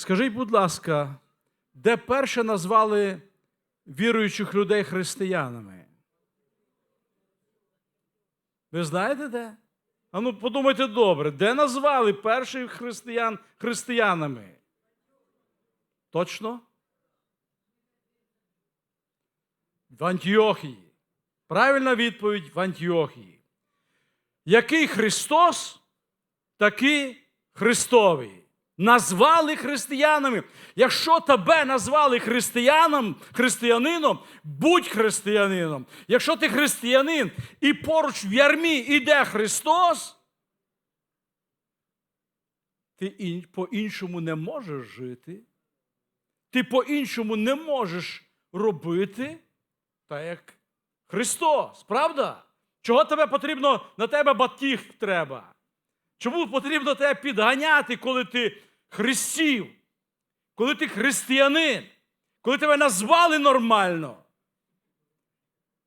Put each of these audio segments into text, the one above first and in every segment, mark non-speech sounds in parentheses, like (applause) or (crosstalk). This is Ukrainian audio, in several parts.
Скажіть, будь ласка, де перше назвали віруючих людей християнами? Ви знаєте де? А ну подумайте добре, де назвали перших християн християнами? Точно? В Антіохії. Правильна відповідь в Антіохії. Який Христос, такий Христовий. Назвали християнами. Якщо тебе назвали християном, християнином, будь християнином. Якщо ти християнин і поруч в ярмі іде Христос, ти по-іншому не можеш жити. Ти по-іншому не можеш робити, так як Христос, правда? Чого тебе потрібно, на тебе батіг треба? Чому потрібно тебе підганяти, коли ти христів, коли ти християнин, коли тебе назвали нормально,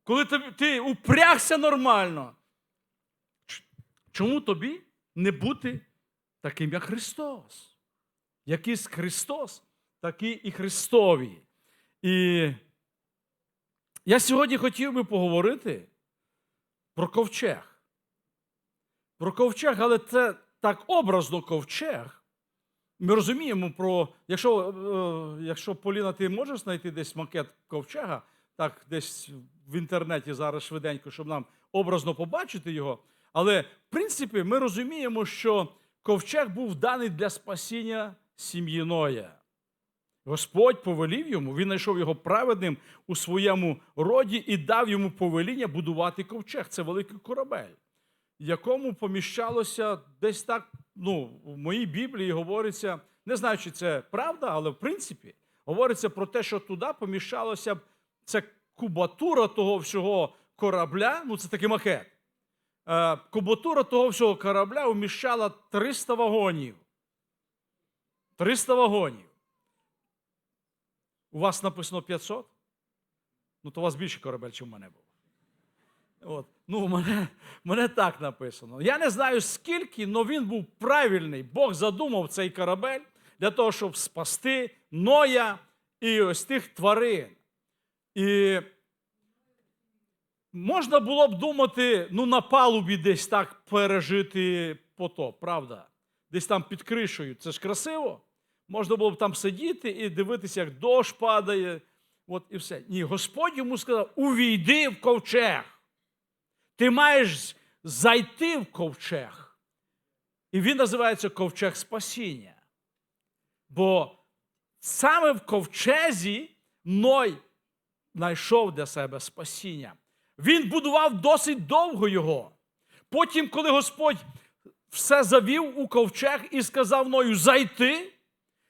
коли ти, ти упрягся нормально? Чому тобі не бути таким, як Христос? Якийсь Христос, такі і Христові. І я сьогодні хотів би поговорити про ковчег. Про ковчег, але це так образно ковчег. Ми розуміємо про. Якщо, е, якщо Поліна, ти можеш знайти десь макет ковчега, так, десь в інтернеті зараз швиденько, щоб нам образно побачити його. Але в принципі ми розуміємо, що ковчег був даний для спасіння сім'ї Ноя. Господь повелів йому, він знайшов його праведним у своєму роді і дав йому повеління будувати ковчег. Це великий корабель, якому поміщалося десь так. Ну, в моїй Біблії говориться, не знаю, чи це правда, але в принципі говориться про те, що туди поміщалося б це кубатура того всього корабля, ну це такий макет. Е, Кубатура того всього корабля вміщала 300 вагонів. 300 вагонів. У вас написано 500? Ну, то у вас більше корабель, ніж у мене був. От. Ну, мене, мене так написано. Я не знаю скільки, але він був правильний. Бог задумав цей корабель для того, щоб спасти Ноя і ось тих тварин. І можна було б думати, ну, на палубі десь так пережити потоп, правда? Десь там під кришею. Це ж красиво. Можна було б там сидіти і дивитися, як дощ падає. От і все. Ні, Господь йому сказав: увійди в ковчег. Ти маєш зайти в ковчег. І він називається ковчег спасіння. Бо саме в ковчезі Ной знайшов для себе спасіння. Він будував досить довго його. Потім, коли Господь все завів у ковчег і сказав Ною зайти,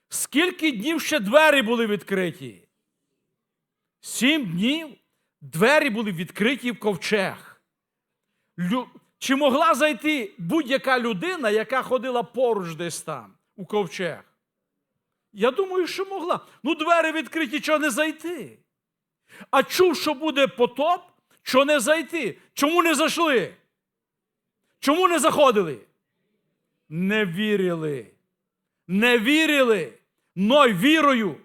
скільки днів ще двері були відкриті? Сім днів двері були відкриті в ковчег. Чи могла зайти будь-яка людина, яка ходила поруч десь там, у ковчег? Я думаю, що могла. Ну, двері відкриті, чого не зайти? А чув, що буде потоп, що не зайти? Чому не зайшли? Чому не заходили? Не вірили. Не вірили. Ной вірою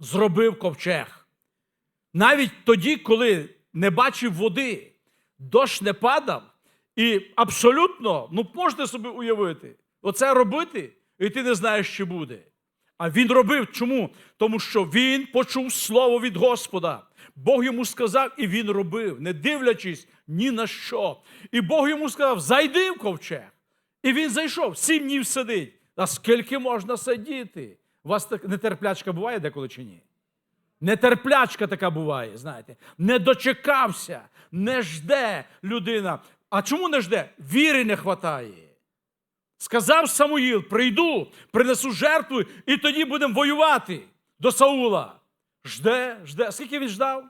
зробив ковчег. Навіть тоді, коли не бачив води, дощ не падав, і абсолютно, ну можете собі уявити, оце робити, і ти не знаєш, що буде. А він робив. Чому? Тому що він почув слово від Господа. Бог йому сказав, і він робив, не дивлячись ні на що. І Бог йому сказав: зайди в ковчег. І він зайшов, сім днів сидить. А скільки можна сидіти? У вас так нетерплячка буває деколи чи ні? Нетерплячка така буває, знаєте. Не дочекався, не жде людина. А чому не жде? Віри не хватає. Сказав Самуїл: прийду, принесу жертву, і тоді будемо воювати до Саула. Жде, жде. Скільки він ждав?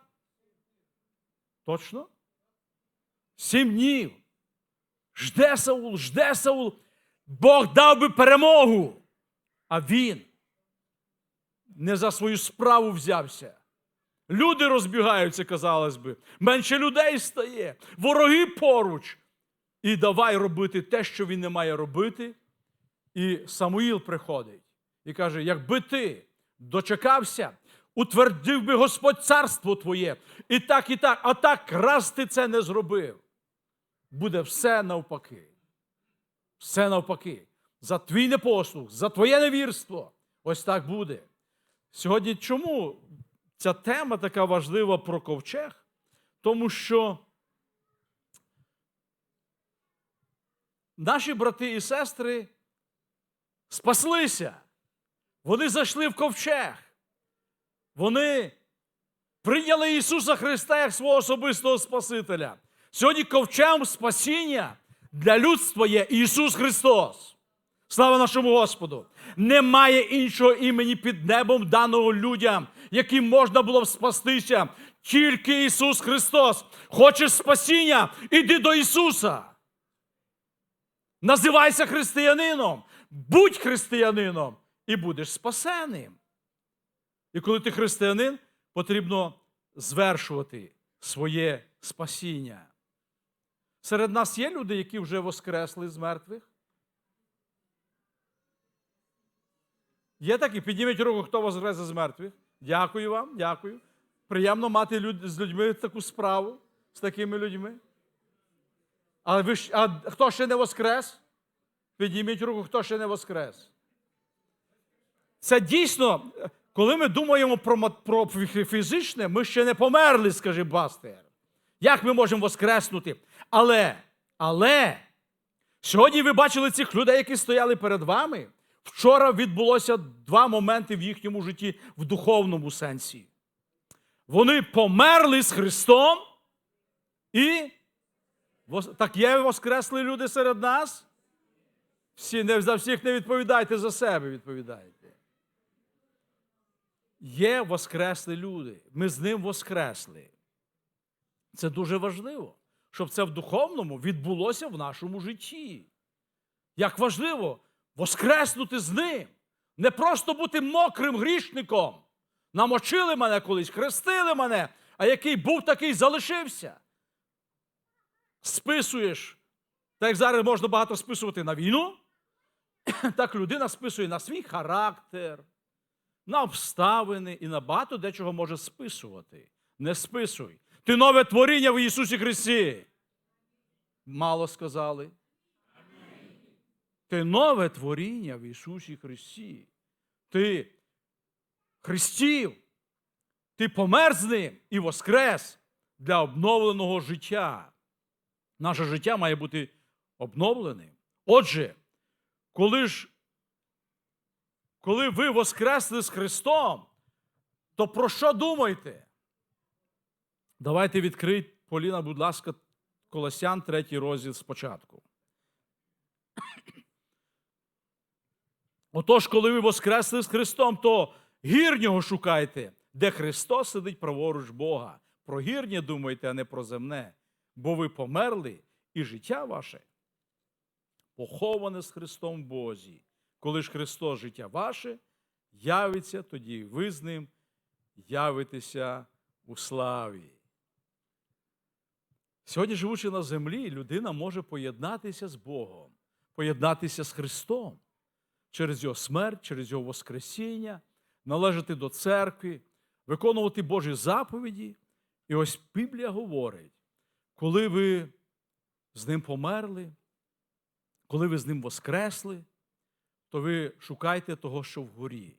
Точно? Сім днів. Жде Саул, жде Саул. Бог дав би перемогу. А він не за свою справу взявся. Люди розбігаються, казалось би. Менше людей стає, вороги поруч. І давай робити те, що він не має робити. І Самуїл приходить. І каже: якби ти дочекався, утвердив би Господь царство твоє, і так, і так, а так раз ти це не зробив. Буде все навпаки. Все навпаки. За твій непослух, за твоє невірство. Ось так буде. Сьогодні чому ця тема така важлива про ковчег? Тому що наші брати і сестри спаслися. Вони зайшли в ковчег. Вони прийняли Ісуса Христа як свого особистого Спасителя. Сьогодні ковчегом спасіння для людства є Ісус Христос. Слава нашому Господу! Немає іншого імені під небом даного людям, яким можна було б спастися. Тільки Ісус Христос. Хочеш спасіння? Іди до Ісуса. Називайся християнином, будь християнином і будеш спасеним. І коли ти християнин, потрібно звершувати своє спасіння. Серед нас є люди, які вже воскресли з мертвих? Є такі? Підніміть руку, хто воскрес з мертвих. Дякую вам, дякую. Приємно мати люд- з людьми таку справу, з такими людьми. А, ви, а хто ще не воскрес? Підніміть руку, хто ще не воскрес. Це дійсно, коли ми думаємо про, про фізичне, ми ще не померли, скаже Бастер. Як ми можемо воскреснути? Але, але, сьогодні ви бачили цих людей, які стояли перед вами. Вчора відбулося два моменти в їхньому житті в духовному сенсі. Вони померли з Христом і так є воскресли люди серед нас. Всі не за всіх не відповідайте за себе, відповідайте. Є воскреслі люди. Ми з ним воскресли. Це дуже важливо, щоб це в духовному відбулося в нашому житті. Як важливо воскреснути з ним, не просто бути мокрим грішником. Намочили мене колись, хрестили мене, а який був, такий залишився. Списуєш, так як зараз можна багато списувати на війну, (coughs) так людина списує на свій характер, на обставини і на багато дечого може списувати. Не списуй. Ти нове творіння в Ісусі Христі. Мало сказали. Ти нове творіння в Ісусі Христі. Ти Христів. Ти помер з ним і воскрес для обновленого життя. Наше життя має бути обновленим. Отже, коли ж коли ви воскресли з Христом, то про що думаєте? Давайте відкрити, Поліна, будь ласка, Колосян, третій розділ спочатку. Отож, коли ви воскресли з Христом, то гірнього шукайте, де Христос сидить праворуч Бога. Про гірнє думайте, а не про земне, бо ви померли, і життя ваше поховане з Христом в Бозі. Коли ж Христос життя ваше явиться, тоді ви з ним явитеся у славі. Сьогодні, живучи на землі, людина може поєднатися з Богом, поєднатися з Христом через Його смерть, через Його Воскресіння, належати до церкви, виконувати Божі заповіді. І ось Біблія говорить, коли ви з ним померли, коли ви з ним воскресли, то ви шукайте того, що вгорі.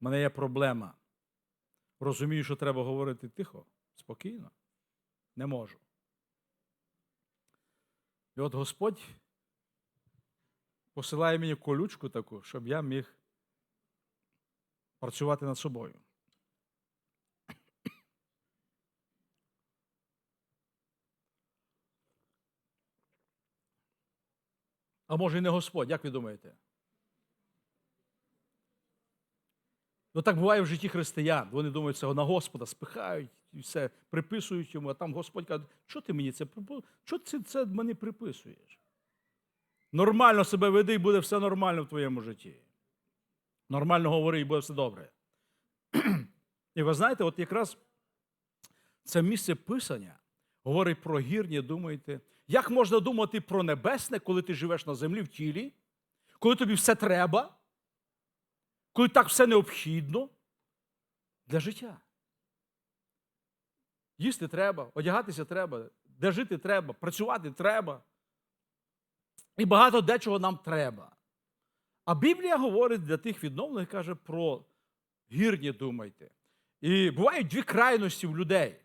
У мене є проблема. Розумію, що треба говорити тихо, спокійно. Не можу. І от Господь посилає мені колючку таку, щоб я міг працювати над собою. А може і не Господь, як ви думаєте? Ну так буває в житті християн. Вони думають, це на Господа спихають і все, приписують йому, а там Господь каже, що ти мені це Що ти це мені приписуєш? Нормально себе веди, і буде все нормально в твоєму житті. Нормально говори, і буде все добре. І ви знаєте, от якраз це місце писання говорить про гірні, думаєте. Як можна думати про небесне, коли ти живеш на землі в тілі, коли тобі все треба, коли так все необхідно для життя? Їсти треба, одягатися треба, де жити треба, працювати треба. І багато дечого нам треба. А Біблія говорить для тих відновлених, каже про гірні думайте. І бувають дві крайності в людей.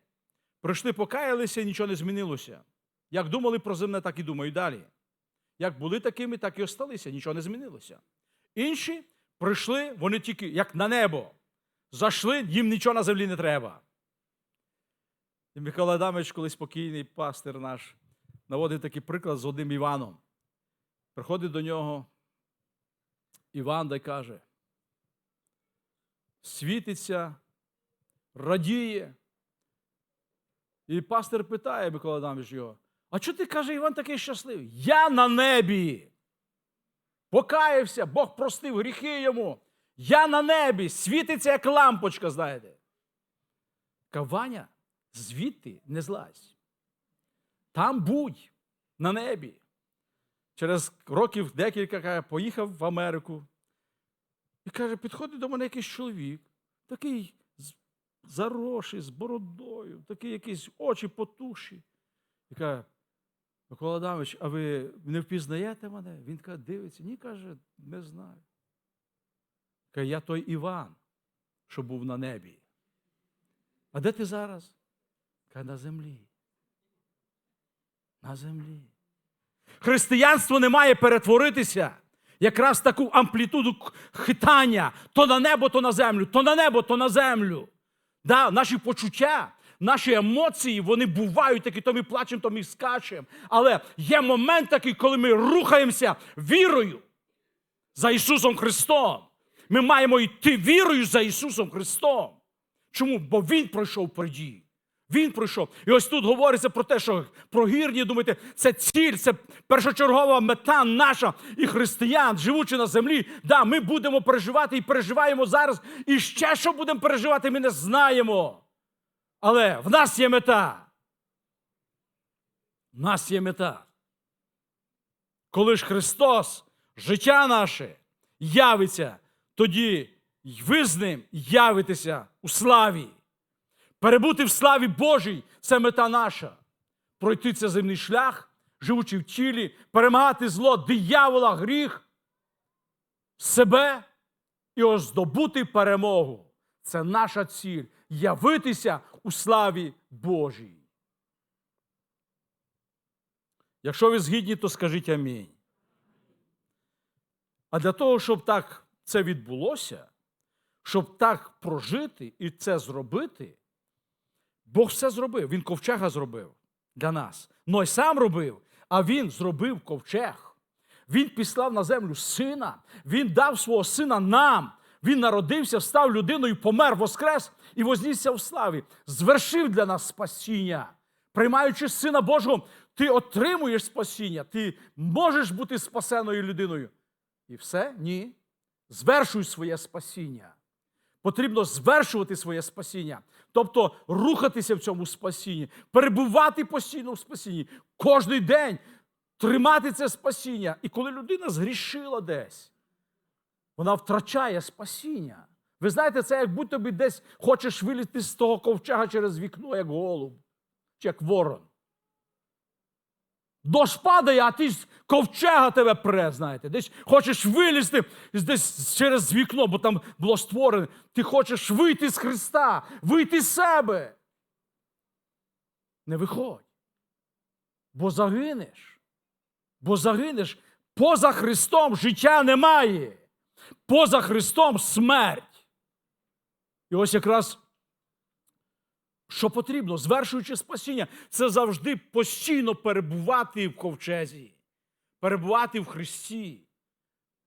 Прийшли, покаялися, і нічого не змінилося. Як думали про земне, так і думають далі. Як були такими, так і осталися, нічого не змінилося. Інші прийшли, вони тільки як на небо. Зайшли, їм нічого на землі не треба. І Микола Адамович, коли спокійний пастир наш, наводить такий приклад з одним Іваном. Приходить до нього Іван да каже: світиться, радіє. І пастир питає Микола Адамович його: а чого ти каже, Іван такий щасливий? Я на небі. Покаявся, Бог простив гріхи йому. Я на небі, світиться, як лампочка, знаєте. Каваня, звідти не злазь. Там будь на небі. Через років декілька каже, поїхав в Америку. І каже, підходить до мене якийсь чоловік, такий з- заросший, з бородою, такий якийсь очі потуші. І каже, Микола Адамович, а ви не впізнаєте мене? Він каже, дивиться, ні, каже, не знаю. Каже, я той Іван, що був на небі. А де ти зараз? Каже, на землі. На землі. Християнство не має перетворитися якраз таку амплітуду хитання то на небо, то на землю, то на небо, то на землю. Да, наші почуття, наші емоції, вони бувають такі, то ми плачемо, то ми скачемо. Але є момент такий, коли ми рухаємося вірою за Ісусом Христом. Ми маємо йти вірою за Ісусом Христом. Чому? Бо Він пройшов події. Він пройшов. І ось тут говориться про те, що про гірні, думаєте, це ціль, це першочергова мета наша і християн, живучи на землі. Да, ми будемо переживати і переживаємо зараз. І ще що будемо переживати, ми не знаємо. Але в нас є мета. В нас є мета. Коли ж Христос, життя наше, явиться, тоді ви з ним явитеся у славі. Перебути в славі Божій це мета наша. Пройти цей земний шлях, живучи в тілі, перемагати зло, диявола, гріх, себе і оздобути перемогу. Це наша ціль явитися у славі Божій. Якщо ви згідні, то скажіть амінь. А для того, щоб так це відбулося, щоб так прожити і це зробити, Бог все зробив. Він ковчега зробив для нас. Ной сам робив, а він зробив ковчег. Він післав на землю сина, він дав свого сина нам. Він народився, став людиною, помер, воскрес і вознісся в славі, звершив для нас спасіння. Приймаючи Сина Божого, ти отримуєш спасіння, ти можеш бути спасеною людиною. І все? Ні. Звершуй своє спасіння. Потрібно звершувати своє спасіння, тобто рухатися в цьому спасінні, перебувати постійно в спасінні, кожний день тримати це спасіння. І коли людина згрішила десь, вона втрачає спасіння. Ви знаєте, це як будто би десь хочеш вилізти з того ковчега через вікно, як голуб, чи як ворон. Дощ падає, а ти з ковчега тебе пре, знаєте. Десь хочеш вилізти десь через вікно, бо там було створене. Ти хочеш вийти з Христа, вийти з себе. Не виходь. Бо загинеш. Бо загинеш. Поза Христом життя немає. Поза Христом смерть. І ось якраз що потрібно, звершуючи спасіння, це завжди постійно перебувати в ковчезі, перебувати в Христі,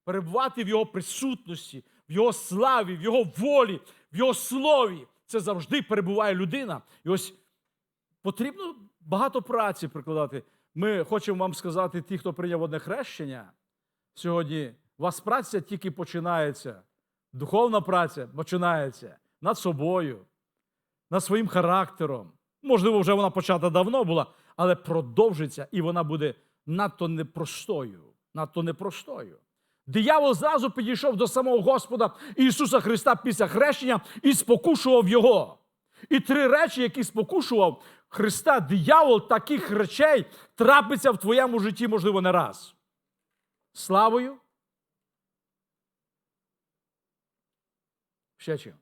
перебувати в Його присутності, в Його славі, в Його волі, в Його слові. Це завжди перебуває людина. І ось потрібно багато праці прикладати. Ми хочемо вам сказати, ті, хто прийняв одне хрещення, сьогодні у вас праця тільки починається. Духовна праця починається над собою, над своїм характером. Можливо, вже вона почата давно була, але продовжиться, і вона буде надто непростою. Надто непростою. Диявол зразу підійшов до самого Господа Ісуса Христа після хрещення і спокушував Його. І три речі, які спокушував Христа, диявол, таких речей трапиться в твоєму житті, можливо, не раз. Славою. Ще чим?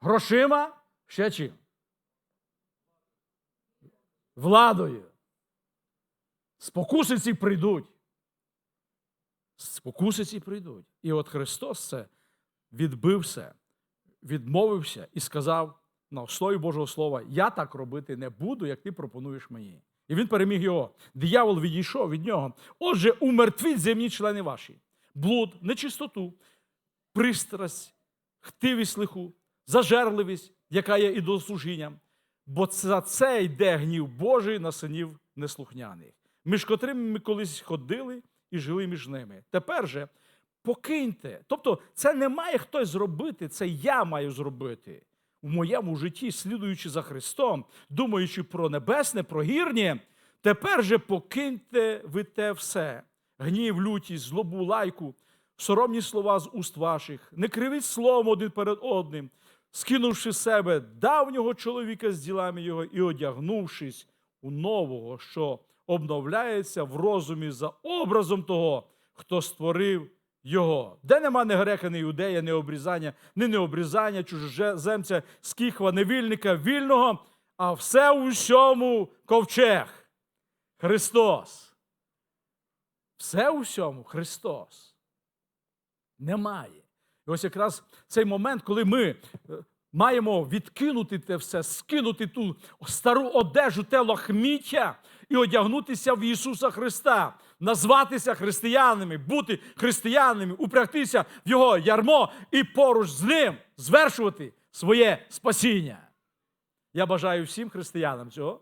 Грошима, ще чим? Владою. Спокуси ці прийдуть. Спокуси ці прийдуть. І от Христос це відбився, відмовився і сказав на основі Божого Слова: Я так робити не буду, як ти пропонуєш мені. І він переміг його. Диявол відійшов від нього. Отже, умертвіть земні члени ваші: блуд, нечистоту, пристрасть, хтивість лиху, зажерливість, яка є ідолослужінням. Бо за це йде гнів Божий на синів неслухняних, між котрими ми колись ходили і жили між ними. Тепер же покиньте. Тобто, це не має хтось зробити, це я маю зробити в моєму житті, слідуючи за Христом, думаючи про небесне, про гірнє. Тепер же покиньте ви те все: гнів, лютість, злобу, лайку, соромні слова з уст ваших, не кривіть словом один перед одним, скинувши себе давнього чоловіка з ділами його і одягнувшись у нового, що обновляється в розумі за образом того, хто створив його. Де нема ні грека, ні юдея, ні обрізання, ні необрізання, чужеземця, скіхва, невільника, вільного, а все у всьому ковчег. Христос. Все у всьому Христос. Немає. І ось якраз цей момент, коли ми е, маємо відкинути те все, скинути ту стару одежу, те лахміття і одягнутися в Ісуса Христа, назватися християнами, бути християнами, упрягтися в Його ярмо і поруч з ним звершувати своє спасіння. Я бажаю всім християнам цього,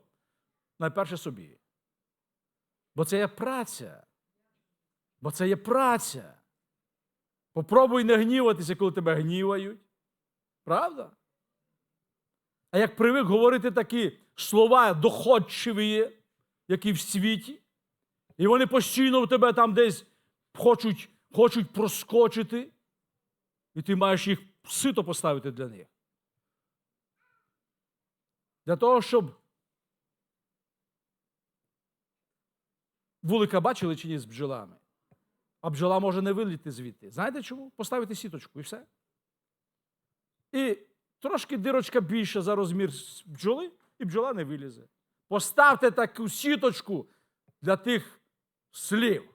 найперше собі. Бо це є праця. Бо це є праця. Попробуй не гніватися, коли тебе гнівають. Правда? А як привик говорити такі слова доходчиві, які в світі, і вони постійно в тебе там десь хочуть, хочуть проскочити, і ти маєш їх сито поставити для них. Для того, щоб вулика бачили чи ні з бджолами. А бджола може не виліти звідти. Знаєте чому? Поставити сіточку і все. І трошки дирочка більша за розмір бджоли, і бджола не вилізе. Поставте таку сіточку для тих слів.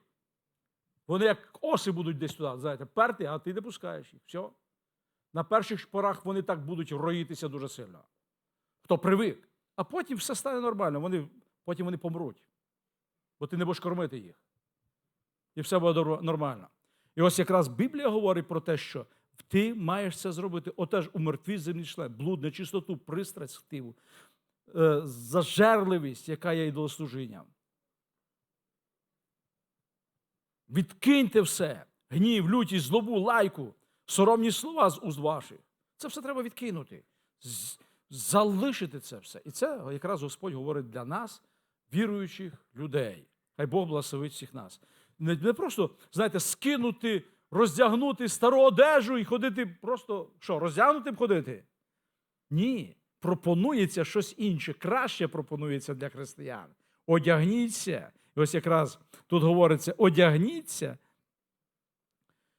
Вони як оси будуть десь туди, знаєте, перти, а ти не пускаєш їх. Все. На перших порах вони так будуть роїтися дуже сильно. Хто привик. А потім все стане нормально. Вони, потім вони помруть. Бо ти не будеш кормити їх і все буде нормально. І ось якраз Біблія говорить про те, що ти маєш це зробити. Отеж умертві землі член, блуд, нечистоту, пристрасть хтиву, е, зажерливість, яка є ідолослужінням. Відкиньте все, гнів, лютість, злобу, лайку, соромні слова з уст ваших. Це все треба відкинути, залишити це все. І це якраз Господь говорить для нас, віруючих людей. Хай Бог благословить всіх нас не, не просто, знаєте, скинути, роздягнути стару одежу і ходити просто що, роздягнутим ходити? Ні. Пропонується щось інше, краще пропонується для християн. Одягніться. І ось якраз тут говориться: одягніться.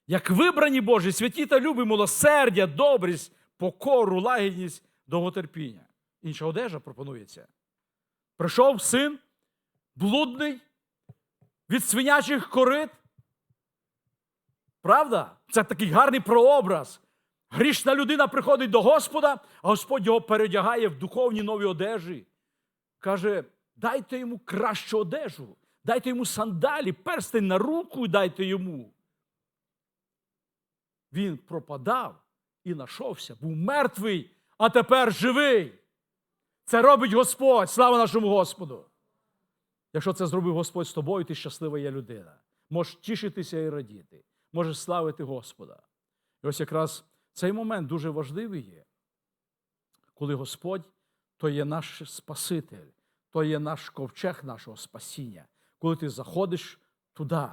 Як вибрані Божі, святі та любі, милосердя, добрість, покору, лагідність, довготерпіння. Інша одежа пропонується. Прийшов син блудний, від свинячих корит. Правда? Це такий гарний прообраз. Грішна людина приходить до Господа, а Господь його передягає в духовні нові одежі. Каже: дайте йому кращу одежу, дайте йому сандалі, перстень на руку дайте йому. Він пропадав і нашовся, був мертвий, а тепер живий. Це робить Господь. Слава нашому Господу! Якщо це зробив Господь з тобою, ти щаслива є людина. Можеш тішитися і радіти, можеш славити Господа. І ось якраз цей момент дуже важливий є, коли Господь то є наш Спаситель, то є наш ковчег нашого спасіння. Коли ти заходиш туди,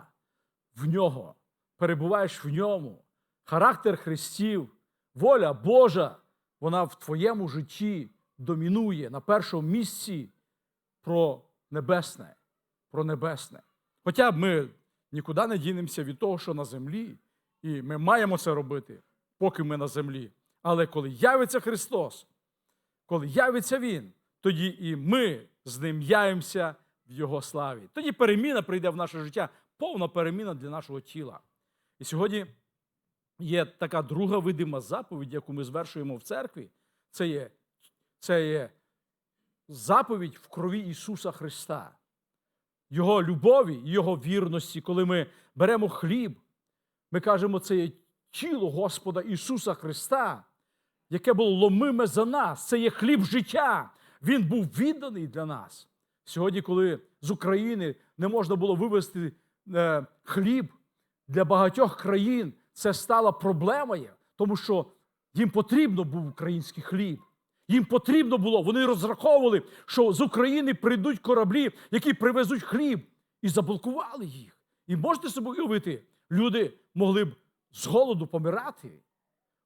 в нього, перебуваєш в ньому, характер Христів, воля Божа, вона в твоєму житті домінує на першому місці про небесне, про небесне. Хоча б ми нікуди не дінемося від того, що на землі, і ми маємо це робити, поки ми на землі. Але коли явиться Христос, коли явиться Він, тоді і ми з ним явимося в Його славі. Тоді переміна прийде в наше життя, повна переміна для нашого тіла. І сьогодні є така друга видима заповідь, яку ми звершуємо в церкві. Це є, це є заповідь в крові Ісуса Христа, Його любові, Його вірності, коли ми беремо хліб, ми кажемо, це є тіло Господа Ісуса Христа, яке було ломиме за нас. Це є хліб життя. Він був відданий для нас. Сьогодні, коли з України не можна було вивезти е, хліб для багатьох країн, це стало проблемою, тому що їм потрібно був український хліб. Їм потрібно було, вони розраховували, що з України прийдуть кораблі, які привезуть хліб, і заблокували їх. І можете собі уявити, люди могли б з голоду помирати.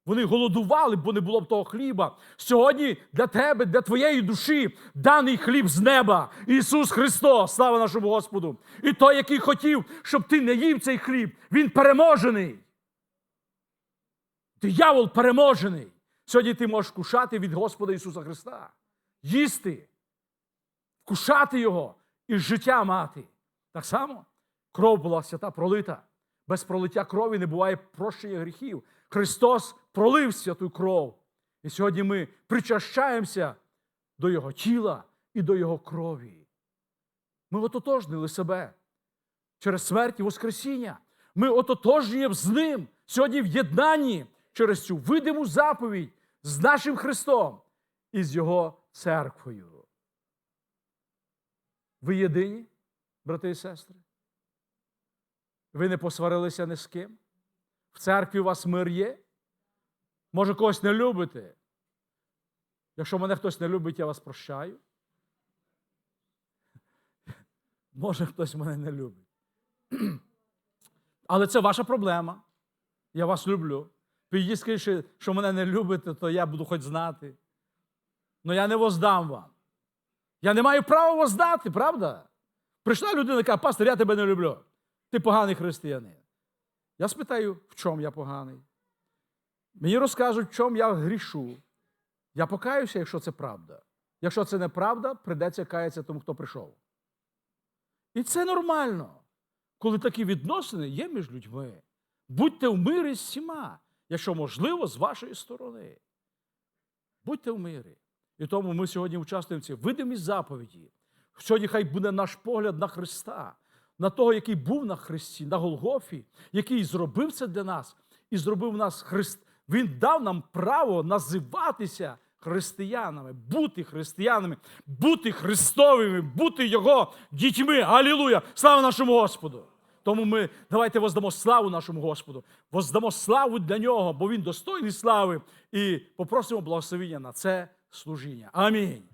Вони голодували, бо не було б того хліба. Сьогодні для тебе, для твоєї душі даний хліб з неба. Ісус Христос, слава нашому Господу. І той, який хотів, щоб ти не їв цей хліб, він переможений. Диявол переможений. Сьогодні ти можеш кушати від Господа Ісуса Христа, їсти, кушати Його і життя мати. Так само кров була свята пролита. Без пролиття крові не буває прощення гріхів. Христос пролив святу кров. І сьогодні ми причащаємося до Його тіла і до Його крові. Ми ототожнили себе через смерть і Воскресіння. Ми ототожнюємо з Ним сьогодні в єднанні через цю видиму заповідь з нашим Христом і з Його церквою. Ви єдині, брати і сестри? Ви не посварилися ні з ким? В церкві у вас мир є? Може, когось не любите? Якщо мене хтось не любить, я вас прощаю. Може, хтось мене не любить. (clears throat) Але це ваша проблема. Я вас люблю. Підійдіть, скажіть, що мене не любите, то я буду хоч знати. Ну я не воздам вам. Я не маю права воздати, правда? Прийшла людина, яка пастор, я тебе не люблю. Ти поганий християнин. Я спитаю, в чому я поганий. Мені розкажуть, в чому я грішу. Я покаюся, якщо це правда. Якщо це неправда, придеться каятися тому, хто прийшов. І це нормально, коли такі відносини є між людьми. Будьте в мирі з всіма, якщо можливо, з вашої сторони. Будьте в мирі. І тому ми сьогодні участвуємо в цій видимій заповіді. Сьогодні хай буде наш погляд на Христа, на того, який був на Христі, на Голгофі, який зробив це для нас і зробив нас Христ. Він дав нам право називатися християнами, бути християнами, бути Христовими, бути Його дітьми. Алілуя! Слава нашому Господу! Тому ми давайте воздамо славу нашому Господу, воздамо славу для нього, бо Він достойний слави, і попросимо благословення на це служіння. Амінь.